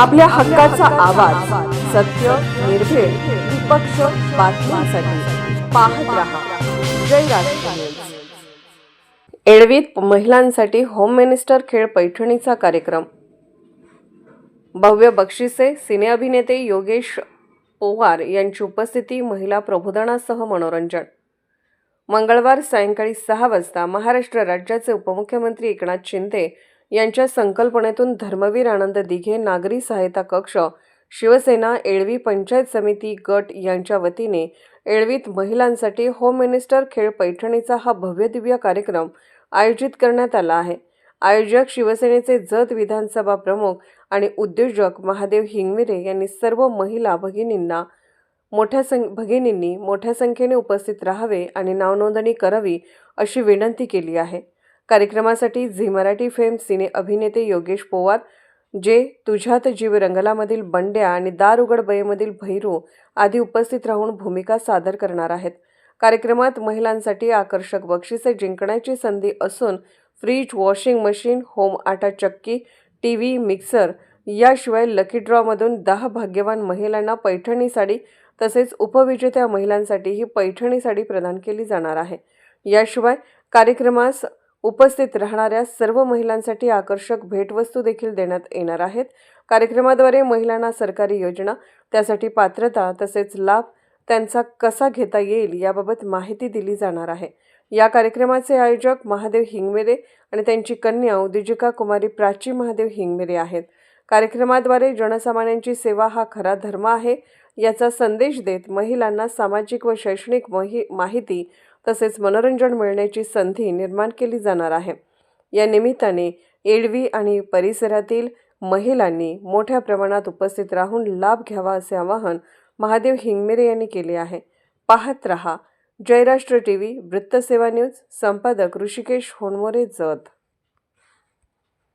आपल्या हक्काचा आवाज सत्य निर्भेळ निपक्ष बातम्यांसाठी पाहत राहा. जय राष्ट्र एळवीत महिलांसाठी होम मिनिस्टर खेळ पैठणीचा कार्यक्रम. भव्य बक्षिसे सिने अभिनेते योगेश पोवार यांची उपस्थिती महिला प्रबोधनासह मनोरंजन. मंगळवार सायंकाळी सहा वाजता महाराष्ट्र राज्याचे उपमुख्यमंत्री एकनाथ शिंदे यांच्या संकल्पनेतून धर्मवीर आनंद दिघे नागरी सहायता कक्ष शिवसेना एळवी पंचायत समिती गट यांच्या वतीने एळवीत महिलांसाठी होम मिनिस्टर खेळ पैठणीचा हा भव्यदिव्य कार्यक्रम आयोजित करण्यात आला आहे. आयोजक शिवसेनेचे जत विधानसभा प्रमुख आणि उद्योजक महादेव हिंगमिरे यांनी सर्व महिला भगिनींना मोठ्या सं भगिनींनी मोठ्या संख्येने उपस्थित राहावे आणि नावनोंदणी करावी अशी विनंती केली आहे. कार्यक्रमासाठी झी मराठी फेम सिने अभिनेते योगेश पोवार जे तुझ्यात जीव रंगलामधील बंड्या आणि दार उघड बयेमधील भैरू आदी उपस्थित राहून भूमिका सादर करणार आहेत. कार्यक्रमात महिलांसाठी आकर्षक बक्षिसे जिंकण्याची संधी असून फ्रीज वॉशिंग मशीन होम आटा चक्की टी व्ही मिक्सर याशिवाय लकी ड्रॉमधून दहा भाग्यवान महिलांना पैठणी साडी तसेच उपविजेत्या महिलांसाठी ही पैठणी साडी प्रदान केली जाणार आहे. याशिवाय कार्यक्रमास उपस्थित राहणाऱ्या सर्व महिलांसाठी आकर्षक भेटवस्तू देखील देण्यात येणार आहेत. कार्यक्रमाद्वारे महिलांना सरकारी योजना त्यासाठी पात्रता तसेच लाभ त्यांचा कसा घेता येईल याबाबत माहिती दिली जाणार आहे. या कार्यक्रमाचे आयोजक महादेव हिंगमेरे आणि त्यांची कन्या उद्योजिका कुमारी प्राची महादेव हिंगमेरे आहेत. कार्यक्रमाद्वारे जनसामान्यांची सेवा हा खरा धर्म आहे. याचा संदेश देत महिलांना सामाजिक व शैक्षणिक मही माहिती तसेच मनोरंजन मिळण्याची संधी निर्माण केली जाणार आहे. या निमित्ताने एडवी आणि परिसरातील महिलांनी मोठ्या प्रमाणात उपस्थित राहून लाभ घ्यावा असे आवाहन महादेव हिंगमिरे यांनी केले आहे. पाहत रहा. जयराष्ट्र टी व्ही वृत्तसेवा न्यूज संपादक ऋषिकेश होनमोरे जत.